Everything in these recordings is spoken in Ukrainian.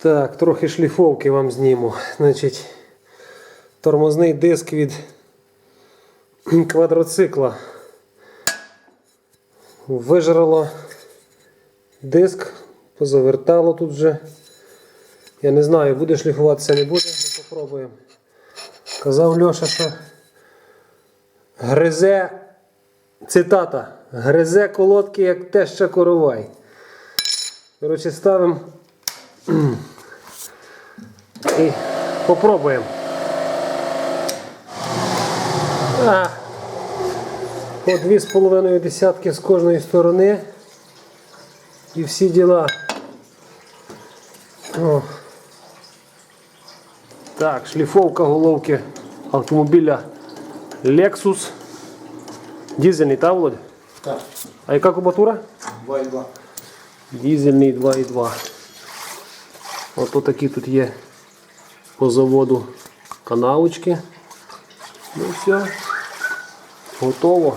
Так, трохи шліфовки вам зніму. Значить, тормозний диск від квадроцикла. Вижрало диск, позавертало тут вже. Я не знаю, буде шліфуватися, не буде, ми попробуємо. Казав Льоша, що гризе, цитата, гризе колодки, як теща коровай. Коротше, ставимо і попробуємо. А, по дві з половиною десятки з кожної сторони. І всі діла. О. Так, шліфовка головки автомобіля Lexus. Дізельний, та, Володя? Так, А яка кубатура? 2,2. Дізельний 2,2. Ото такі тут є по заводу канавочки. Ну все. Готово.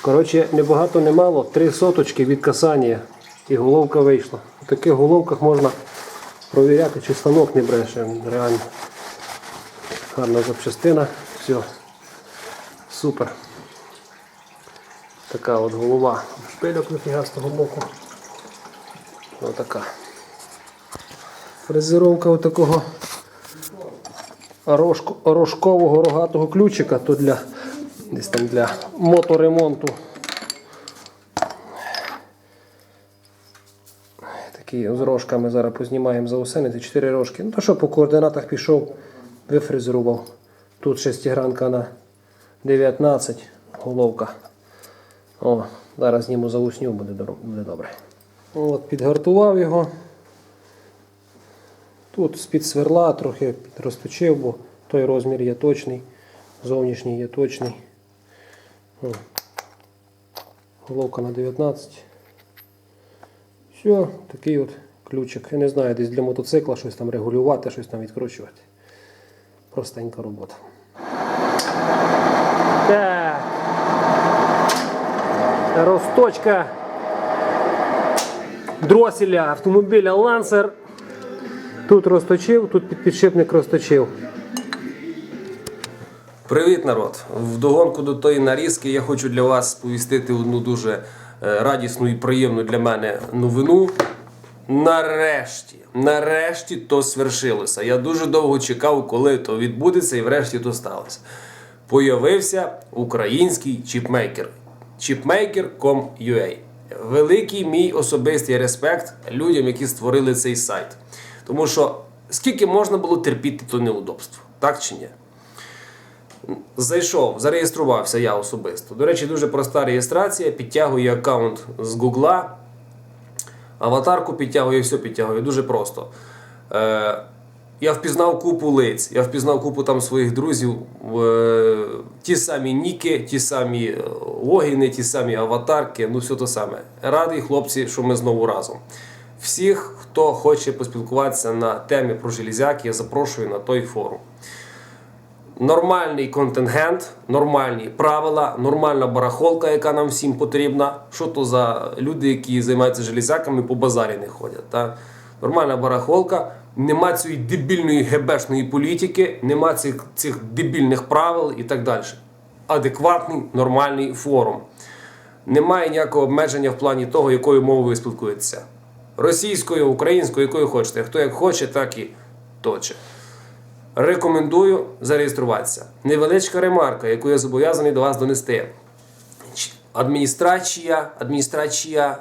Коротше, не багато, не мало. Три соточки від касання. І головка вийшла. У таких головках можна провіряти, чи станок не бреше. Реально. Гарна запчастина. Все. Супер. Така от голова. Шпильок ніфіга з того боку. Отака. Фрезеровка отакого рожкового рогатого ключика, то для десь там для моторемонту. Такі з рожками зараз познімаємо за осени, це 4 рожки. Ну то що по координатах пішов, вифрезерував. Тут шестигранка на 19 головка. О, зараз зніму заусню, буде, буде добре. От, підгартував його. Тут з-під сверла трохи розточив, бо той розмір є точний, зовнішній є точний. Головка на 19. Все, такий от ключик. Я не знаю, десь для мотоцикла щось там регулювати, щось там відкручувати. Простенька робота. Так. Розточка дроселя автомобіля Lancer. Тут розточив, тут підпідшипник розточив. Привіт, народ! Вдогонку до тої нарізки я хочу для вас сповістити одну дуже е, радісну і приємну для мене новину. Нарешті, нарешті то свершилося. Я дуже довго чекав, коли то відбудеться, і врешті то сталося. Появився український чіпмейкер. Chipmaker.com.ua Великий мій особистий респект людям, які створили цей сайт. Тому що скільки можна було терпіти то неудобство, так чи ні? Зайшов, зареєструвався я особисто. До речі, дуже проста реєстрація. Підтягую аккаунт з Гугла. Аватарку підтягую, все підтягую. Дуже просто. Е, я впізнав купу лиць, я впізнав купу там своїх друзів. Е, ті самі ніки, ті самі е, логіни, ті самі аватарки. Ну, все те саме. Радий, хлопці, що ми знову разом. Всіх, хто хоче поспілкуватися на темі про железяки, я запрошую на той форум нормальний контингент, нормальні правила, нормальна барахолка, яка нам всім потрібна. Що то за люди, які займаються железяками, по базарі не ходять. Та? Нормальна барахолка, нема цієї дебільної гебешної політики, нема цих, цих дебільних правил і так далі. Адекватний, нормальний форум. Немає ніякого обмеження в плані того, якою мовою ви спілкуєтеся. Російською, українською, якою хочете. Хто як хоче, так і точе. Рекомендую зареєструватися. Невеличка ремарка, яку я зобов'язаний до вас донести. Адміністрація, адміністрація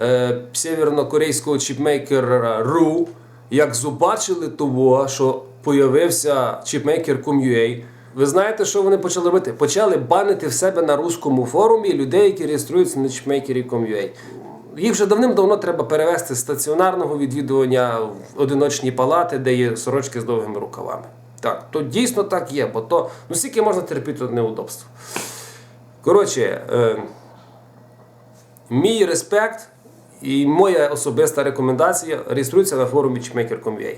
е, северно-корейського чіпмейкера RU, як побачили того, що появився chipmaker.com.ua, ви знаєте, що вони почали робити? Почали банити в себе на руському форумі людей, які реєструються на chipmaker.com.ua. Їх вже давним-давно треба перевести з стаціонарного відвідування в одиночні палати, де є сорочки з довгими рукавами. Так, то дійсно так є, бо то ну скільки можна терпіти неудобство. Коротше, е, мій респект і моя особиста рекомендація реєструється на форумі chipmaker.com.ua.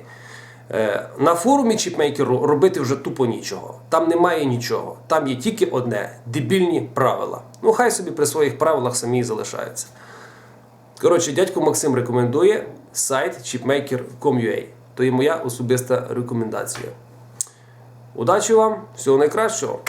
Е, На форумі чіпмейкеру робити вже тупо нічого. Там немає нічого. Там є тільки одне дебільні правила. Ну, хай собі при своїх правилах самі і залишаються. Коротше, дядько Максим рекомендує сайт chipmaker.com.ua. То є моя особиста рекомендація. Удачі вам, всього найкращого!